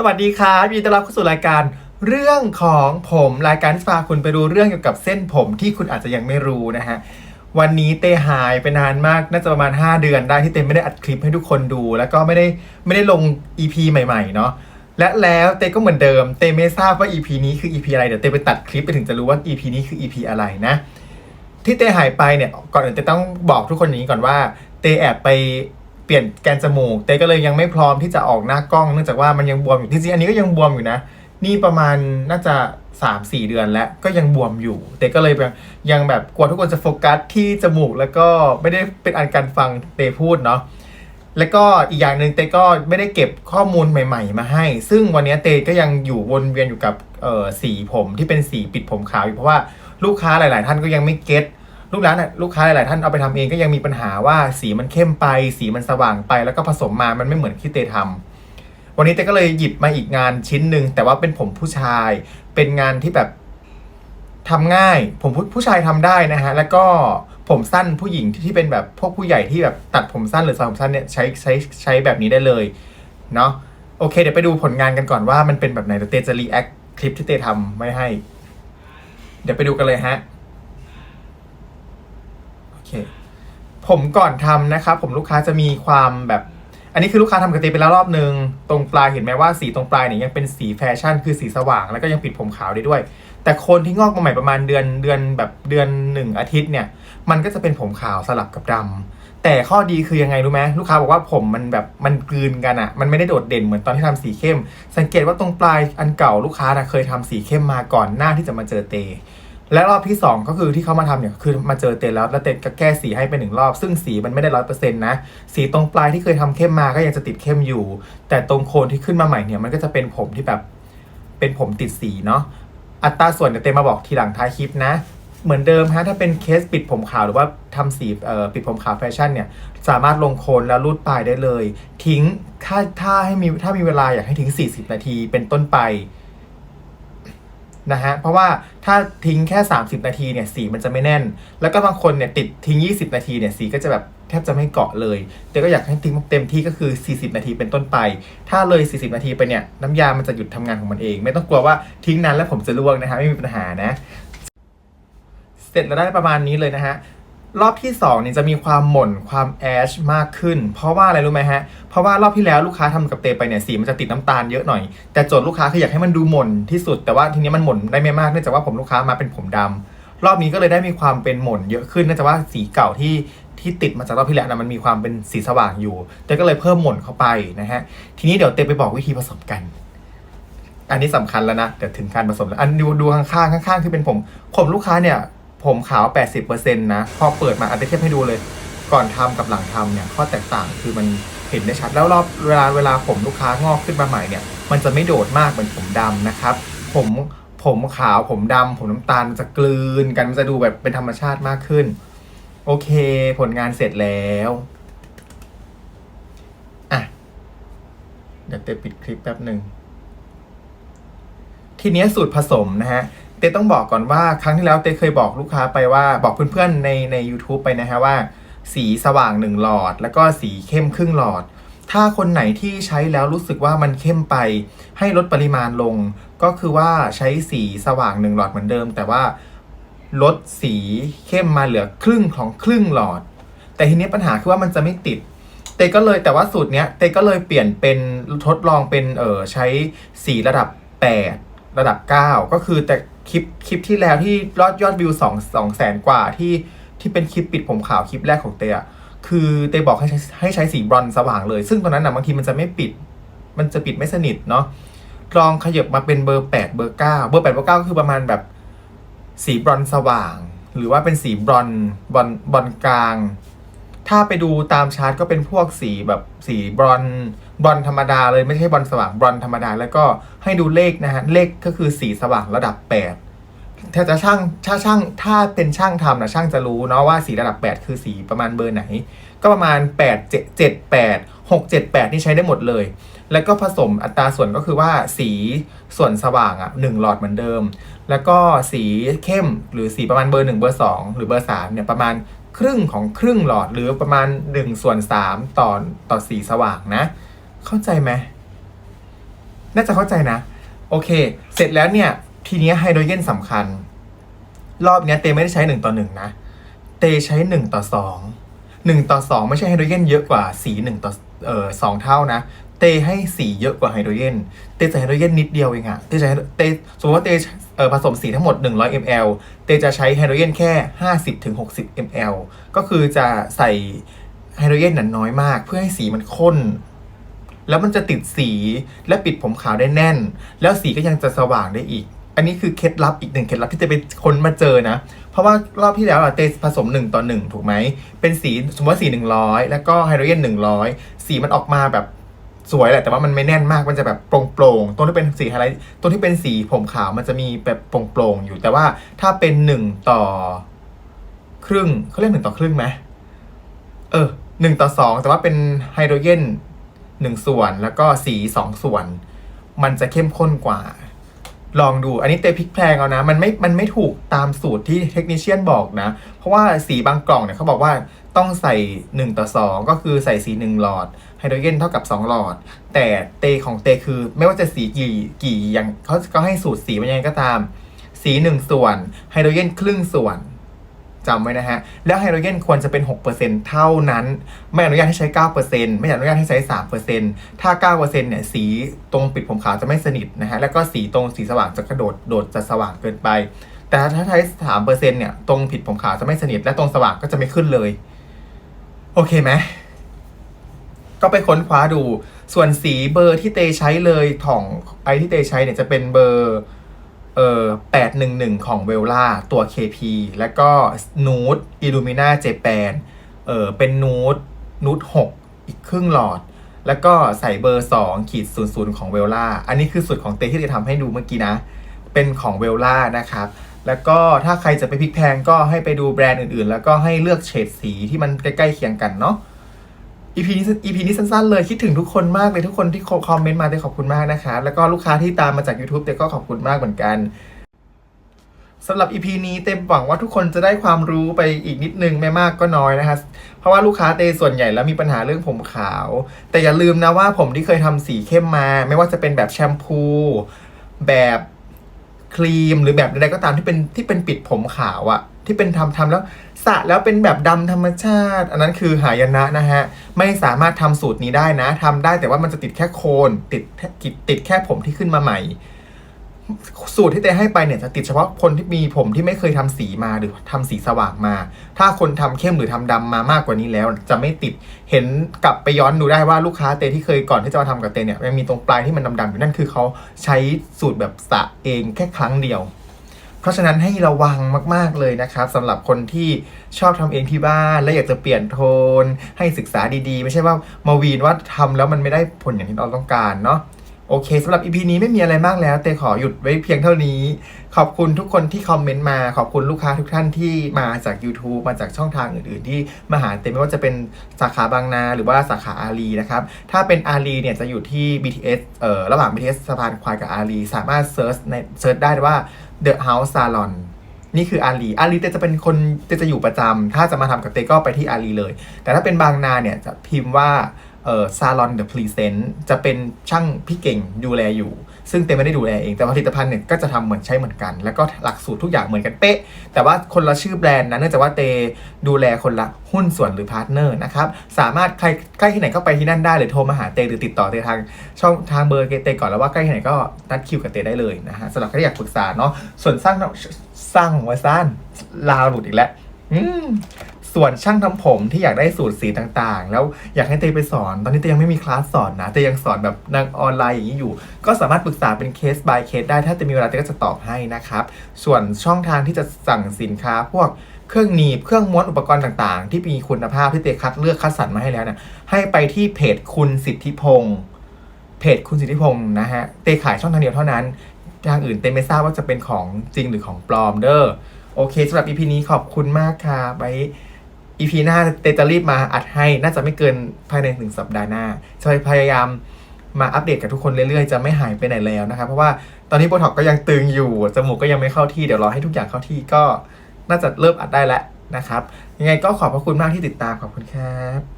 สวัสดีครับยินดีต้อนรับเข้าสู่รายการเรื่องของผมรายการที่พาคุณไปดูเรื่องเกี่ยวกับเส้นผมที่คุณอาจจะยังไม่รู้นะฮะวันนี้เต้หายไปนานมากน่าจะประมาณ 5 เดือนได้ที่เต้ไม่ได้อัดคลิปให้ทุกคนดู แล้วก็ไม่ได้ไม่ได้ลง EP ใหม่ๆเนาะและแล้วเต้ก็เหมือนเดิมเต้ไม่ทราบว่า EP นี้คือ EP อะไรเดี๋ยวเต้ไปตัดคลิปไปถึงจะรู้ว่า EP นี้คือ EP อะไรนะที่เต้หายไปเนี่ยก่อนอื่นเต้ต้องบอกทุกคนอย่างนี้ก่อนว่าเต้แอบไป เปลี่ยนแกนจมูก เต้ก็เลยยังไม่พร้อมที่จะออกหน้ากล้องเนื่องจากว่ามันยังบวมอยู่จริงๆอันนี้ก็ยังบวมอยู่นะ นี่ประมาณน่าจะ 3 4 เดือนแล้วก็ยังบวมอยู่เต้ก็เลยยังแบบกลัวทุกคนจะโฟกัสที่จมูก แล้วก็ไม่ได้เป็นอันการฟังเต้พูดเนาะแล้วก็อีกอย่างหนึ่งเต้ก็ไม่ได้เก็บข้อมูลใหม่ ๆ มาให้ ซึ่งวันนี้เต้ก็ยังอยู่วนเวียนอยู่กับสีผมที่เป็นสีปิดผมขาวอยู่เพราะว่าลูกค้าหลาย ๆ ท่านก็ยังไม่เก็ต ลูกร้านน่ะลูกค้าหลายท่านเอาไปทำเองก็ยังมีปัญหาว่าสีมันเข้มไป สีมันสว่างไป แล้วก็ผสมมามันไม่เหมือนที่เต้ทำวันนี้เตก็เลยหยิบมาอีกงานชิ้นหนึ่งแต่ว่าเป็นผมผู้ชาย เป็นงานที่แบบทำง่าย ผมผู้ผู้ชายทำได้นะฮะแล้วก็ผมสั้นผู้หญิงที่ที่เป็นแบบพวกผู้ใหญ่ที่แบบตัดผมสั้นหรือสระผมสั้นเนี่ยใช้ใช้ใช้แบบนี้ได้เลยเนาะโอเคเดี๋ยวไปดูผลงานกันก่อนว่ามันเป็นแบบไหนเดี๋ยวเตจะรีแอคคลิปที่เตทำไม่ให้ เดี๋ยวไปดูกันเลยฮะ เค ผมก่อนทำนะครับ ผมลูกค้าจะมีความแบบ อันนี้คือลูกค้าทำกับเตไปแล้วรอบนึง ตรงปลายเห็นไหมว่าสีตรงปลายเนี่ยยังเป็นสีแฟชั่น คือสีสว่าง แล้วก็ยังปิดผมขาวได้ด้วย แต่คนที่งอกมาใหม่ประมาณเดือนเดือนแบบเดือนหนึ่งอาทิตย์เนี่ย มันก็จะเป็นผมขาวสลับกับดำแต่ข้อดีคือยังไงรู้ไหมลูกค้าบอกว่าผมมันแบบมันกลืนกันอะมันไม่ได้โดดเด่นเหมือนตอนที่ทำสีเข้ม สังเกตว่าตรงปลายอันเก่าลูกค้านะเคยทำสีเข้มมาก่อนหน้าที่จะมาเจอเต และรอบที่ 2 ก็คือที่เขามาทำเนี่ยคือมาเจอเตแล้วแล้วเตก็แก้สีให้ไปหนึ่งรอบ ซึ่งสีมันไม่ได้ร้อยเปอร์เซ็นต์นะ สีตรงปลายที่เคยทำเข้มมาก็ยังจะติดเข้มอยู่ แต่ตรงโคนที่ขึ้นมาใหม่เนี่ยมันก็จะเป็นผมที่แบบเป็นผมติดสีเนาะอัตราส่วนเดี๋ยวเตมาบอกทีหลังท้ายคลิปนะ เหมือนเดิมฮะถ้าเป็นเคสปิดผมขาวหรือว่าทำสีเอ่อปิดผมขาวแฟชั่นเนี่ยสามารถลงโคนแล้วรูดปลายได้เลย ทิ้งถ้าถ้าให้มีถ้ามีเวลาอยากให้ทิ้ง 40 นาทีเป็นต้นไป นะฮะเพราะว่าถ้าทิ้งแค่ 30 นาทีเนี่ยสีมันจะไม่แน่น แล้วก็บางคนเนี่ยติดทิ้ง 20 นาทีเนี่ยสีก็จะแบบแทบจะไม่เกาะเลย แต่ก็อยากให้ทิ้งเต็มที่ก็คือ 40 นาทีเป็นต้นไป ถ้าเลย 40 นาทีไปเนี่ยน้ำยามันจะหยุดทำงานของมันเอง ไม่ต้องกลัวว่าทิ้งนานแล้วผมจะร่วงนะฮะไม่มีปัญหานะ เสร็จแล้วได้ประมาณนี้เลยนะฮะ รอบที่2เนี่ยจะมีความหม่นความแอชมากขึ้น เพราะว่าอะไรรู้ไหมฮะ เพราะว่ารอบที่แล้วลูกค้าทำกับเตไปเนี่ยสีมันจะติดน้ำตาลเยอะหน่อย แต่โจทย์ลูกค้าคืออยากให้มันดูหม่นที่สุด แต่ว่าทีนี้มันหม่นได้ไม่มากเนื่องจากว่าผมลูกค้ามาเป็นผมดำรอบนี้ก็เลยได้มีความเป็นหม่นเยอะขึ้นเนื่องจากว่าสีเก่าที่ที่ติดมาจากรอบที่แล้วนะมันมีความเป็นสีสว่างอยู่ แต่ก็เลยเพิ่มหม่นเข้าไปนะฮะ ทีนี้เดี๋ยวเตไปบอกวิธีผสมกัน อันนี้สำคัญแล้วนะ เดี๋ยวถึงการผสมแล้ว อันดูดูข้างๆข้างๆ ที่เป็นผม ผมลูกค้าเนี่ย ผมขาว 80%นะพอเปิดมาอันเทียบให้ดูเลย ก่อนทำกับหลังทำเนี่ยข้อแตกต่างคือมันเห็นได้ชัดแล้วรอบเวลาเวลาผมลูกค้างอกขึ้นมาใหม่เนี่ย มันจะไม่โดดมากเหมือนผมดำนะครับ ผมผมขาวผมดำผมน้ำตาลมันจะกลืนกันมันจะดูแบบเป็นธรรมชาติมากขึ้น โอเค ผลงานเสร็จแล้วอะเดี๋ยวเตปิดคลิปแป๊บหนึ่งทีนี้สูตรผสมนะฮะ เต้ต้องบอกก่อนว่าครั้งที่แล้วเต้เคยบอกลูกค้าไปว่าบอกเพื่อนๆในใน u t u b e ไปนะฮะว่า สีสว่างหนึ่งหลอด แล้วก็สีเข้มครึ่งหลอด ถ้าคนไหนที่ใช้แล้วรู้สึกว่ามันเข้มไป ให้ลดปริมาณลง ก็คือว่าใช้สีสว่างหนึ่งหลอดเหมือนเดิม แต่ว่าลดสีเข้มมาเหลือครึ่งของครึ่งหลอด แต่ทีนี้ปัญหาคือว่ามันจะไม่ติดเตก็เลยแต่ว่าสูตรเนี้ยเตก็เลยเปลี่ยนเป็นทดลองเป็นเออใช้สีระดับ 8 ระดับ 9 ก็คือแต่คลิปคลิปที่แล้วที่ยอดยอดวิว2 2แสนกว่าที่ที่เป็นคลิปปิดผมขาวคลิปแรกของเตอะคือเตบอกให้ใช้ให้ใช้สีบรอนซ์สว่างเลย ซึ่งตอนนั้นนะบางทีมันจะไม่ปิด มันจะปิดไม่สนิทเนาะลองขยับมาเป็นเบอร์ 8 เบอร์ 9 เบอร์ 8 เบอร์ 9 ก็คือประมาณแบบสีบรอนซ์สว่าง หรือว่าเป็นสีบรอนซ์บรอนบอนกลาง ถ้าไปดูตามชาร์ตก็เป็นพวกสีแบบสีบรอนซ์ บอนซ์ธรรมดาเลยไม่ใช่บอนซ์สว่างบอนซ์ธรรมดา แล้วก็ให้ดูเลขนะฮะเลขก็คือสีสว่างระดับ 8 ถ้าจะช่างถ้าช่างถ้าเป็นช่างทำนะช่างจะรู้เนาะว่าสีระดับ 8 คือสีประมาณเบอร์ไหน ก็ประมาณ 8 7 7 8 6 7 8 นี่ใช้ได้หมดเลย แล้วก็ผสมอัตราส่วนก็คือว่าสีส่วนสว่างอะหนึ่งหลอดเหมือนเดิม แล้วก็สีเข้มหรือสีประมาณเบอร์ 1 เบอร์ 2 หรือเบอร์3เนี่ยประมาณครึ่งของครึ่งหลอดหรือประมาณ1ส่วน3ต่อต่อสีสว่างนะ เข้าใจไหมน่าจะเข้าใจนะ โอเค เสร็จแล้วเนี่ย ทีนี้ไฮโดรเจนสำคัญ รอบเนี้ยเตไม่ได้ใช้หนึ่งต่อหนึ่งนะ เตใช้หนึ่งต่อสองหนึ่งต่อสองไม่ใช่ไฮโดรเจนเยอะกว่าสีหนึ่งต่อเอ่อสองเท่านะ เตให้สีเยอะกว่าไฮโดรเจน เตใส่ไฮโดรเจนนิดเดียวเองอะเตใช้เตสมมติว่าเตเอ่อผสมสีทั้งหมด 100 ml เตจะใช้ไฮโดรเจนแค่ 50ถึง60 ml ก็คือจะใส่ไฮโดรเจนนั้นน้อยมาก เพื่อให้สีมันข้น แล้วมันจะติดสีและปิดผมขาวได้แน่น แล้วสีก็ยังจะสว่างได้อีก อันนี้คือเคล็ดลับอีกหนึ่งเคล็ดลับที่จะไปค้นมาเจอนะ เพราะว่ารอบที่แล้วอะเตผสม 1 ต่อ 1 ถูกไหม เป็นสีสมมติว่าสี 100 แล้วก็ไฮโดรเจน100 สีมันออกมาแบบสวยแหละแต่ว่ามันไม่แน่นมากมันจะแบบโปร่งๆตรงที่เป็นสีอะไรตรงที่เป็นสีผมขาวมันจะมีแบบโปร่งๆอยู่แต่ว่าถ้าเป็น1ต่อ ครึ่งเขาเรียกหนึ่งต่อครึ่งไหมเออหนึ่งต่อสองแต่ว่าเป็นไฮโดรเจน หนึ่งส่วนแล้วก็สีสองส่วน มันจะเข้มข้นกว่า ลองดูอันนี้เตพลิกแพลงเอานะ มันไม่มันไม่ถูกตามสูตรที่เทคนิชเชียนบอกนะ เพราะว่าสีบางกล่องเนี่ยเขาบอกว่าต้องใส่ 1 ต่อ 2 ก็คือใส่สี 1 หลอดไฮโดรเจนเท่ากับ 2 หลอด แต่เตของเตคือไม่ว่าจะสีกี่กี่อย่างเขาก็ให้สูตรสีมันยังไงก็ตาม สี 1 ส่วนไฮโดรเจนครึ่งส่วน จำไว้นะฮะ แล้วไฮโดรเจนควรจะเป็น 6%เท่านั้น ไม่อนุญาตให้ใช้ 9%ไม่อนุญาตให้ใช้ 3%ถ้า 9%เนี่ยสีตรงปิดผมขาวจะไม่สนิทนะฮะ แล้วก็สีตรงสีสว่างจะกระโดดโดดจะสว่างเกินไป แต่ถ้าใช้3%เนี่ยตรงผิดผมขาวจะไม่สนิทและตรงสว่างก็จะไม่ขึ้นเลย โอเคไหมก็ไปค้นคว้าดู ส่วนสีเบอร์ที่เตใช้เลยของไอที่เตใช้เนี่ยจะเป็นเบอร์ เอ่อ811 ของเวลล่าตัว KP แล้วก็นูดอิลูมิน่าเจแปนเออเป็นนูดนูด6อีกครึ่งหลอด แล้วก็ใส่เบอร์ 2 ขีด00 ของเวลล่า อันนี้คือสูตรของเตที่จะทำให้ดูเมื่อกี้นะ เป็นของเวลล่านะครับ แล้วก็ถ้าใครจะไปพลิกแพงก็ให้ไปดูแบรนด์อื่นๆ แล้วก็ให้เลือกเฉดสีที่มันใกล้ๆเคียงกันเนาะ EP นี้ EP นี้สั้นๆเลยคิดถึงทุกคนมากเลยทุกคนที่คอมเมนต์มาเต้ขอบคุณมากนะคะ แล้วก็ลูกค้าที่ตามมาจาก YouTube เต้ก็ขอบคุณมากเหมือนกันสำหรับ EP นี้เต้หวังว่าทุกคนจะได้ความรู้ไปอีกนิดนึงไม่มากก็น้อยนะคะเพราะว่าลูกค้าเต้ส่วนใหญ่แล้วมีปัญหาเรื่องผมขาว แต่อย่าลืมนะว่าผมที่เคยทำสีเข้มมา ไม่ว่าจะเป็นแบบแชมพู แบบครีม หรือแบบใดๆก็ตามที่เป็นที่เป็นปิดผมขาวอะ ที่เป็นทำทำแล้วสระแล้วเป็นแบบดำธรรมชาติ อันนั้นคือหายนะนะฮะ ไม่สามารถทำสูตรนี้ได้นะทำได้แต่ว่ามันจะติดแค่โคนติดติดติดแค่ผมที่ขึ้นมาใหม่ สูตรที่เต้ให้ไปเนี่ยจะติดเฉพาะคนที่มีผมที่ไม่เคยทำสีมาหรือทำสีสว่างมา ถ้าคนทำเข้มหรือทำดำมามากกว่านี้แล้ว จะไม่ติดเห็นกลับไปย้อนดูได้ว่าลูกค้าเตที่เคยก่อนที่จะมาทำกับเตเนี่ยมันมีตรงปลายที่มันดำๆอยู่นั่นคือเขาใช้สูตรแบบสระเองแค่ครั้งเดียว เพราะฉะนั้นให้ระวังมาก ๆ เลยนะครับสำหรับคนที่ชอบทำเองที่บ้าน และอยากจะเปลี่ยนโทน ให้ศึกษาดีๆ ไม่ใช่ว่ามาวีนว่าทำแล้วมันไม่ได้ผลอย่างที่เราต้องการเนาะ โอเคสำหรับ EP นี้ไม่มีอะไรมากแล้วเตขอหยุดไว้เพียงเท่านี้ ขอบคุณทุกคนที่คอมเมนต์มา ขอบคุณลูกค้าทุกท่านที่มาจาก YouTube มาจากช่องทางอื่นๆ ที่มาหาเตไม่ว่าจะเป็นสาขาบางนา หรือว่าสาขาอารีนะครับ ถ้าเป็นอารีเนี่ยจะอยู่ที่ BTS เอ่อระหว่าง BTS สะพานควายกับอารีสามารถเซิร์ชในเซิร์ชได้ว่า The House Salon นี่คืออาลีอาลีเตจะเป็นคนเตจะอยู่ประจำถ้าจะมาทำกับเตก็ไปที่อาลีเลย แต่ถ้าเป็นบางนาเนี่ยจะพิมพ์ว่า เออซาลอนเดอะพรีเซนต์จะเป็นช่างพี่เก่งดูแลอยู่ ซึ่งเตไม่ได้ดูแลเองแต่ผลิตภัณฑ์เนี่ยก็จะทำเหมือนใช้เหมือนกัน แล้วก็หลักสูตรทุกอย่างเหมือนกันเป๊ะ แต่ว่าคนละชื่อแบรนด์นะเนื่องจากว่าเตดูแลคนละหุ้นส่วนหรือพาร์ทเนอร์นะครับ สามารถใครใกล้ที่ไหนก็ไปที่นั่นได้หรือโทรมาหาเตหรือติดต่อเตทางช่องทางเบอร์เตก่อนแล้วว่าใกล้ที่ไหนก็นัดคิวกับเตได้เลยนะฮะสำหรับใครอยากปรึกษาเนาะส่วนสร้างสร้างไว้สั้นลาหลุดอีกแล้ว ส่วนช่างทำผมที่อยากได้สูตรสีต่างๆ แล้วอยากให้เตไปสอน ตอนนี้เตยังไม่มีคลาสสอนนะเตยังสอนแบบนางออนไลน์อย่างนี้อยู่ ก็สามารถปรึกษาเป็นเคส by เคสได้ถ้าเตมีเวลาเตก็จะตอบให้นะครับ ส่วนช่องทางที่จะสั่งสินค้าพวกเครื่องหนีบ เครื่องม้วนอุปกรณ์ต่างๆ ที่มีคุณภาพที่เตคัดเลือกคัดสรรมาให้แล้วเนี่ยให้ไปที่เพจคุณสิทธิพงศ์เพจคุณสิทธิพงศ์นะฮะเตขายช่องทางเดียวเท่านั้นทางอื่นเตไม่ทราบว่าจะเป็นของจริงหรือของปลอมเด้อโอเคสำหรับ EP นี้ขอบคุณมากค่ะไว้ อีพีหน้าเตจะรีบมาอัดให้น่าจะไม่เกินภายในหนึ่งสัปดาห์หน้าจะพยายามมาอัปเดตกับทุกคนเรื่อยๆ จะไม่หายไปไหนแล้วนะครับ เพราะว่าตอนนี้โบท็อกก็ยังตึงอยู่ จมูกก็ยังไม่เข้าที่ เดี๋ยวรอให้ทุกอย่างเข้าที่ก็น่าจะเริ่มอัดได้แล้วนะครับ ยังไงก็ขอบพระคุณมากที่ติดตามขอบคุณครับ